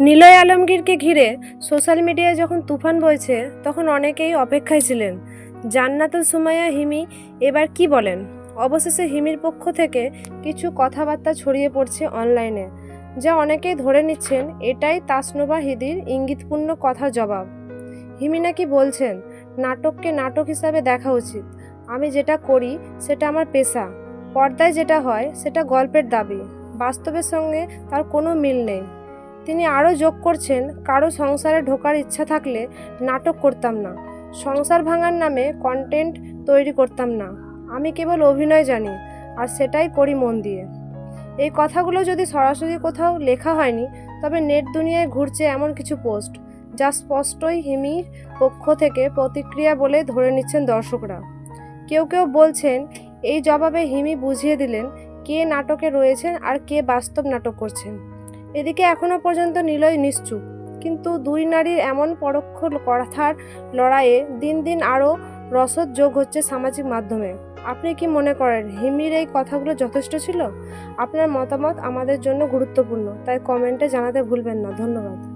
নিলয় আলমগীরকে ঘিরে সোশ্যাল মিডিয়ায় যখন তুফান বইছে, তখন অনেকেই অপেক্ষায় ছিলেন। জান্নাতুল সুমাইয়া হিমি এবার কি বলেন? অবশেষে হিমির পক্ষ থেকে কিছু কথাবার্তা ছড়িয়ে পড়ছে অনলাইনে, যা অনেকেই ধরে নিচ্ছেন এটাই তাসনোবা হিদির ইঙ্গিতপূর্ণ কথার জবাব। হিমি নাকি বলছেন, নাটককে নাটক হিসাবে দেখা উচিত। আমি যেটা করি, সেটা আমার পেশা। পর্দায় যেটা হয়, সেটা গল্পের দাবি। বাস্তবের সঙ্গে তার কোনো মিল নেই। তিনি আরও যোগ করছেন, কারও সংসারে ঢোকার ইচ্ছা থাকলে নাটক করতাম না, সংসার ভাঙার নামে কন্টেন্ট তৈরি করতাম না, আমি কেবল অভিনয় জানি, আর সেটাই করি মন দিয়ে। এই কথাগুলো যদি সরাসরি কোথাও লেখা হয়নি, তবে নেট দুনিয়ায় ঘুরছে এমন কিছু পোস্ট, যা স্পষ্টই হিমির পক্ষ থেকে প্রতিক্রিয়া বলে ধরে নিচ্ছেন দর্শকরা। কেউ কেউ বলছেন, এই জবাবে হিমি বুঝিয়ে দিলেন কে নাটকে রয়েছেন আর কে বাস্তব নাটক করছেন। এদিকে এখনও পর্যন্ত নিলয় নিশ্চুপ। কিন্তু দুই নারীর এমন পরোক্ষ কথার লড়াইয়ে দিন দিন আরও রসদ যোগ হচ্ছে সামাজিক মাধ্যমে। আপনি কি মনে করেন হিমির এই কথাগুলো যথেষ্ট ছিল? আপনার মতামত আমাদের জন্য গুরুত্বপূর্ণ, তাই কমেন্টে জানাতে ভুলবেন না। ধন্যবাদ।